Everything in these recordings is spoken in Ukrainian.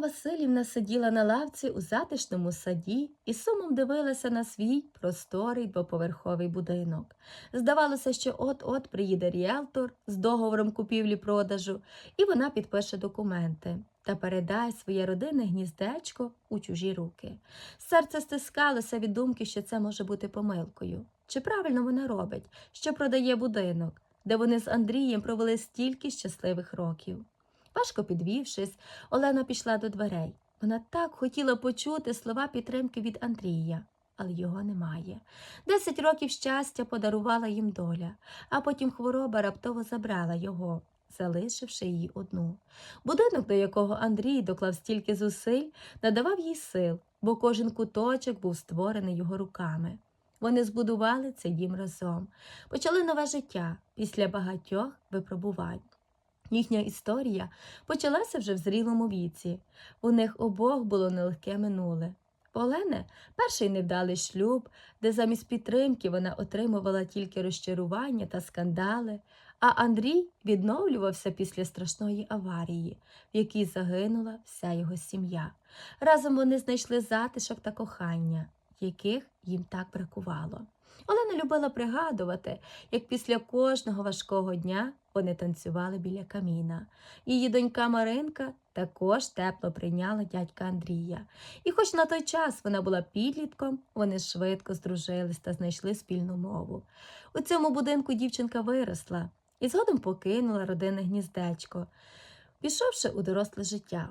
Васильівна сиділа на лавці у затишному саді і сумом дивилася на свій просторий двоповерховий будинок. Здавалося, що от-от приїде ріелтор з договором купівлі-продажу, і вона підпише документи та передає своє родинне гніздечко у чужі руки. Серце стискалося від думки, що це може бути помилкою. Чи правильно вона робить, що продає будинок, де вони з Андрієм провели стільки щасливих років? Важко підвівшись, Олена пішла до дверей. Вона так хотіла почути слова підтримки від Андрія, але його немає. Десять років щастя подарувала їм доля, а потім хвороба раптово забрала його, залишивши її одну. Будинок, до якого Андрій доклав стільки зусиль, надавав їй сил, бо кожен куточок був створений його руками. Вони збудували цей дім разом, почали нове життя після багатьох випробувань. Їхня історія почалася вже в зрілому віці. У них обох було нелегке минуле. Олени перший невдалий шлюб, де замість підтримки вона отримувала тільки розчарування та скандали, а Андрій відновлювався після страшної аварії, в якій загинула вся його сім'я. Разом вони знайшли затишок та кохання, яких їм так бракувало. Олена любила пригадувати, як після кожного важкого дня вони танцювали біля каміна. Її донька Маринка також тепло прийняла дядька Андрія. І хоч на той час вона була підлітком, вони швидко здружились та знайшли спільну мову. У цьому будинку дівчинка виросла і згодом покинула родинне гніздечко, пішовши у доросле життя.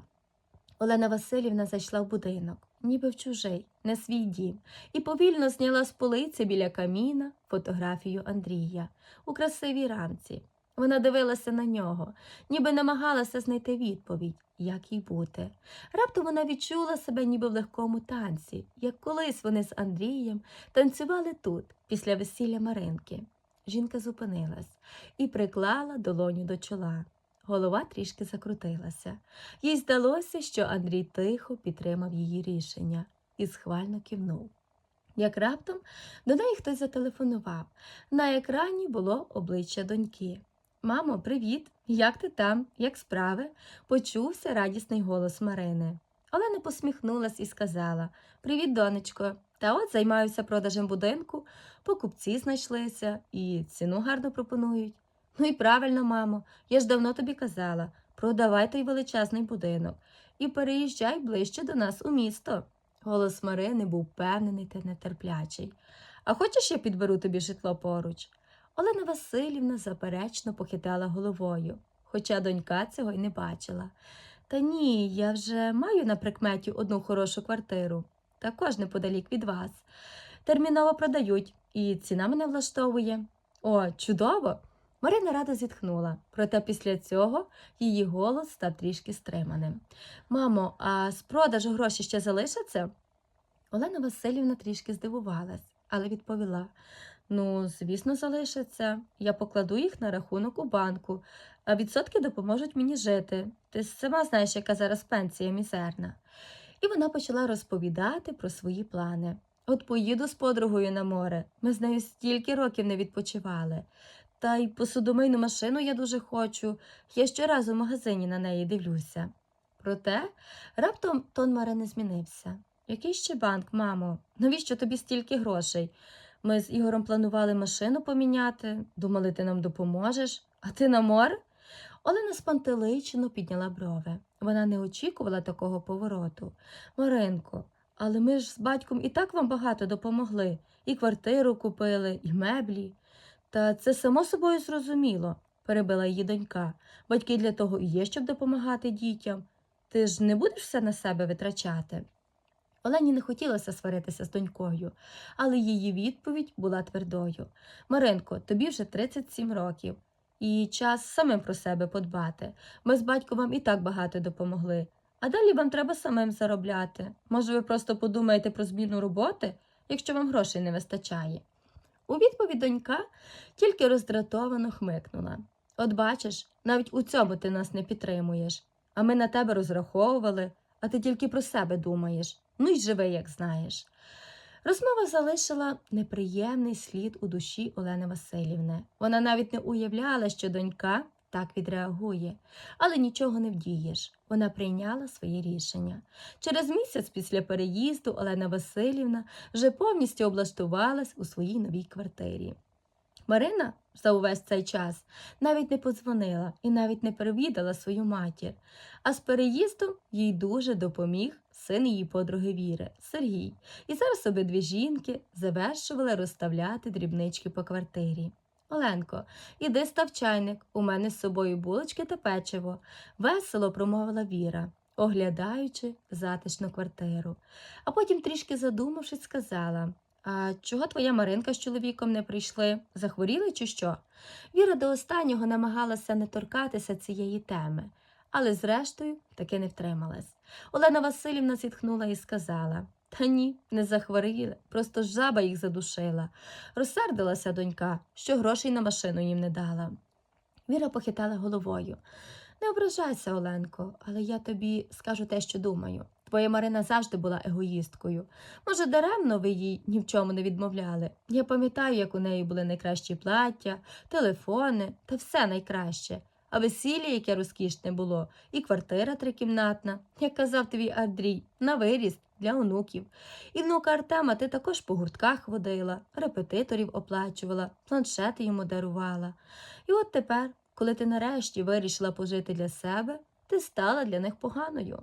Олена Васильівна зайшла в будинок, ніби в чужий, не свій дім, і повільно зняла з полиці біля каміна фотографію Андрія у красивій рамці. Вона дивилася на нього, ніби намагалася знайти відповідь, як їй бути. Раптом вона відчула себе ніби в легкому танці, як колись вони з Андрієм танцювали тут, після весілля Маринки. Жінка зупинилась і приклала долоню до чола. Голова трішки закрутилася. Їй здалося, що Андрій тихо підтримав її рішення і схвально кивнув. Як раптом до неї хтось зателефонував. На екрані було обличчя доньки. Мамо, привіт! Як ти там? Як справи? почувся радісний голос Марини. Олена посміхнулась і сказала Привіт, донечко. Та от займаюся продажем будинку, покупці знайшлися і ціну гарно пропонують. Ну і правильно, мамо, я ж давно тобі казала продавай той величезний будинок і переїжджай ближче до нас у місто. Голос Марини був впевнений та нетерплячий. А хочеш, я підберу тобі житло поруч? Олена Васильівна заперечно похитала головою, хоча донька цього й не бачила. Та ні, я вже маю на прикметі одну хорошу квартиру, також неподалік від вас. Терміново продають, і ціна мене влаштовує. О, чудово! Марина радо зітхнула, проте після цього її голос став трішки стриманим. Мамо, а з продажу гроші ще залишаться? Олена Васильівна трішки здивувалась, але відповіла Ну, звісно, залишаться. Я покладу їх на рахунок у банку, а відсотки допоможуть мені жити. Ти сама знаєш, яка зараз пенсія мізерна. І вона почала розповідати про свої плани. От поїду з подругою на море. Ми з нею стільки років не відпочивали. Та й посудомийну машину я дуже хочу. Я щоразу в магазині на неї дивлюся. Проте раптом тон Марини змінився. Який ще банк, мамо? Навіщо тобі стільки грошей? Ми з Ігорем планували машину поміняти, думали, ти нам допоможеш, а ти на море? Олена спантеличено підняла брови. Вона не очікувала такого повороту. Маринко, але ми ж з батьком і так вам багато допомогли. І квартиру купили, і меблі. Та це само собою зрозуміло, перебила її донька. Батьки для того і є, щоб допомагати дітям. Ти ж не будеш все на себе витрачати. Олені не хотілося сваритися з донькою, але її відповідь була твердою. Маринко, тобі вже 37 років, і час самим про себе подбати. Ми з батьком вам і так багато допомогли. А далі вам треба самим заробляти. Може, ви просто подумаєте про зміну роботи, якщо вам грошей не вистачає. У відповідь донька тільки роздратовано хмикнула. От бачиш, навіть у цьому ти нас не підтримуєш, а ми на тебе розраховували, а ти тільки про себе думаєш. Ну й живи, як знаєш. Розмова залишила неприємний слід у душі Олени Васильівни. Вона навіть не уявляла, що донька так відреагує. Але нічого не вдієш. Вона прийняла своє рішення. Через місяць після переїзду Олена Васильівна вже повністю облаштувалась у своїй новій квартирі. Марина за увесь цей час навіть не подзвонила і навіть не перевідала свою матір. А з переїздом їй дуже допоміг син її подруги Віри Сергій. І зараз обидві жінки завершували розставляти дрібнички по квартирі. Оленко, іди став чайник, у мене з собою булочки та печиво, весело промовила Віра, оглядаючи затишну квартиру. А потім, трішки задумавшись, сказала А чого твоя Маринка з чоловіком не прийшли? Захворіли чи що? Віра до останнього намагалася не торкатися цієї теми, але зрештою таки не втрималась. Олена Васильівна зітхнула і сказала Та ні, не захворіли, просто жаба їх задушила. Розсердилася донька, що грошей на машину їм не дала. Віра похитала головою. Не ображайся, Оленко, але я тобі скажу те, що думаю. Твоя Марина завжди була егоїсткою. Може, даремно ви їй ні в чому не відмовляли. Я пам'ятаю, як у неї були найкращі плаття, телефони та все найкраще. А весілля, яке розкішне було, і квартира трикімнатна, як казав твій Андрій, на виріст для онуків. І внука Артема ти також по гуртках водила, репетиторів оплачувала, планшети йому дарувала. І от тепер, коли ти нарешті вирішила пожити для себе, ти стала для них поганою.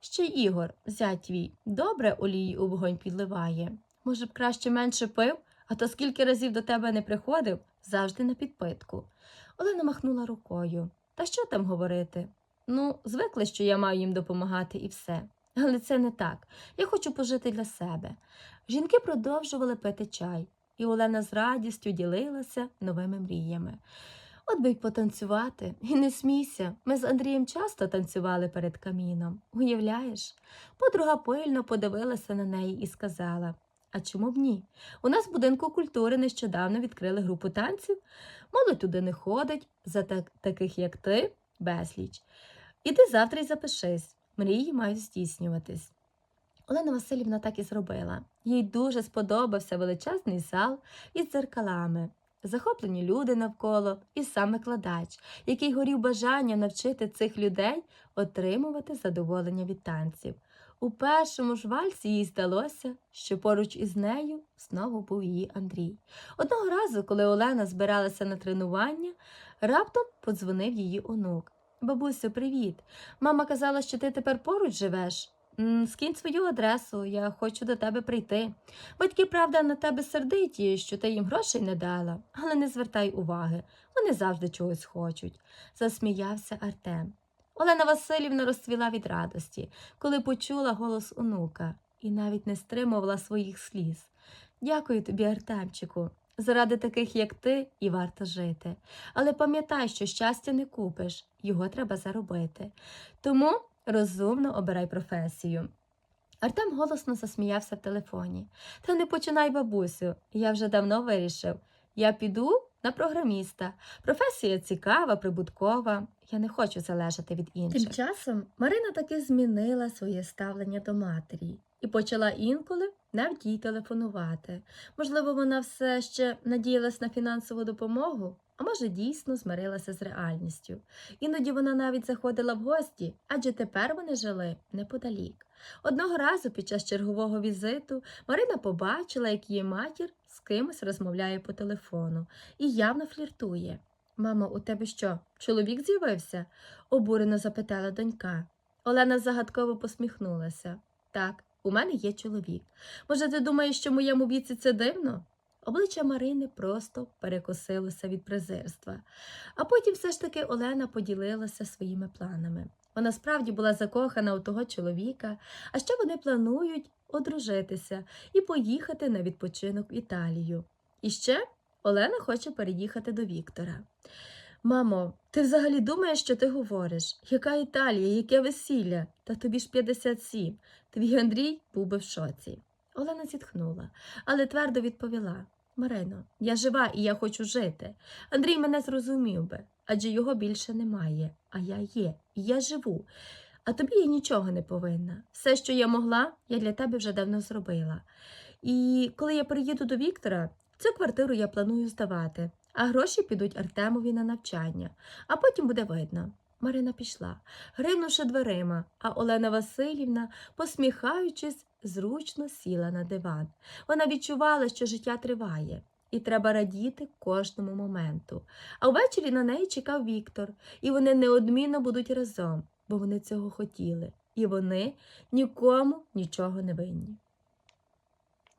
Ще Ігор, зять твій, добре олії у вогонь підливає. Може б краще менше пив, а то скільки разів до тебе не приходив, завжди на підпитку. Олена махнула рукою. Та що там говорити? Ну, звикли, що я маю їм допомагати і все. Але це не так. Я хочу пожити для себе. Жінки продовжували пити чай, і Олена з радістю ділилася новими мріями. От би й потанцювати, і не смійся. Ми з Андрієм часто танцювали перед каміном. Уявляєш? Подруга пильно подивилася на неї і сказала: А чому б ні? У нас в будинку культури нещодавно відкрили групу танців. Молодь туди не ходить, за так, таких, як ти, безліч. Іди завтра й запишись. Мрії мають здійснюватись. Олена Васильівна так і зробила. Їй дуже сподобався величезний зал із дзеркалами, захоплені люди навколо і сам викладач, який горів бажанням навчити цих людей отримувати задоволення від танців. У першому ж вальсі їй здалося, що поруч із нею знову був її Андрій. Одного разу, коли Олена збиралася на тренування, раптом подзвонив її онук. Бабусю, привіт. Мама казала, що ти тепер поруч живеш. Скинь свою адресу, я хочу до тебе прийти. Батьки, правда, на тебе сердиті, що ти їм грошей не дала, але не звертай уваги, вони завжди чогось хочуть, засміявся Артем. Олена Васильівна розцвіла від радості, коли почула голос онука, і навіть не стримувала своїх сліз. Дякую тобі, Артемчику. Заради таких, як ти, і варто жити. Але пам'ятай, що щастя не купиш, його треба заробити. Тому розумно обирай професію. Артем голосно засміявся в телефоні. Та не починай, бабусю, я вже давно вирішив. Я піду на програміста. Професія цікава, прибуткова. Я не хочу залежати від інших. Тим часом Марина таки змінила своє ставлення до матері і почала інколи навіть їй телефонувати. Можливо, вона все ще надіялась на фінансову допомогу, а може, дійсно змирилася з реальністю. Іноді вона навіть заходила в гості, адже тепер вони жили неподалік. Одного разу під час чергового візиту Марина побачила, як її матір з кимось розмовляє по телефону і явно фліртує. Мамо, у тебе що, чоловік з'явився? обурено запитала донька. Олена загадково посміхнулася. Так, у мене є чоловік. Може, ти думаєш, що в моєму віці це дивно? Обличчя Марини просто перекосилося від презирства. А потім все ж таки Олена поділилася своїми планами. Вона справді була закохана у того чоловіка, а ще вони планують одружитися і поїхати на відпочинок в Італію. І ще Олена хоче переїхати до Віктора. Мамо, ти взагалі думаєш, що ти говориш? Яка Італія, яке весілля? Та тобі ж 57. Твій Андрій був би в шоці. Олена зітхнула, але твердо відповіла Марино, я жива і я хочу жити. Андрій мене зрозумів би, адже його більше немає, а я є, і я живу. А тобі я нічого не повинна. Все, що я могла, я для тебе вже давно зробила. І коли я приїду до Віктора, цю квартиру я планую здавати, а гроші підуть Артемові на навчання, а потім буде видно. Марина пішла, гримнувши дверима, а Олена Васильівна, посміхаючись, зручно сіла на диван. Вона відчувала, що життя триває, і треба радіти кожному моменту. А ввечері на неї чекав Віктор, і вони неодмінно будуть разом, бо вони цього хотіли, і вони нікому нічого не винні.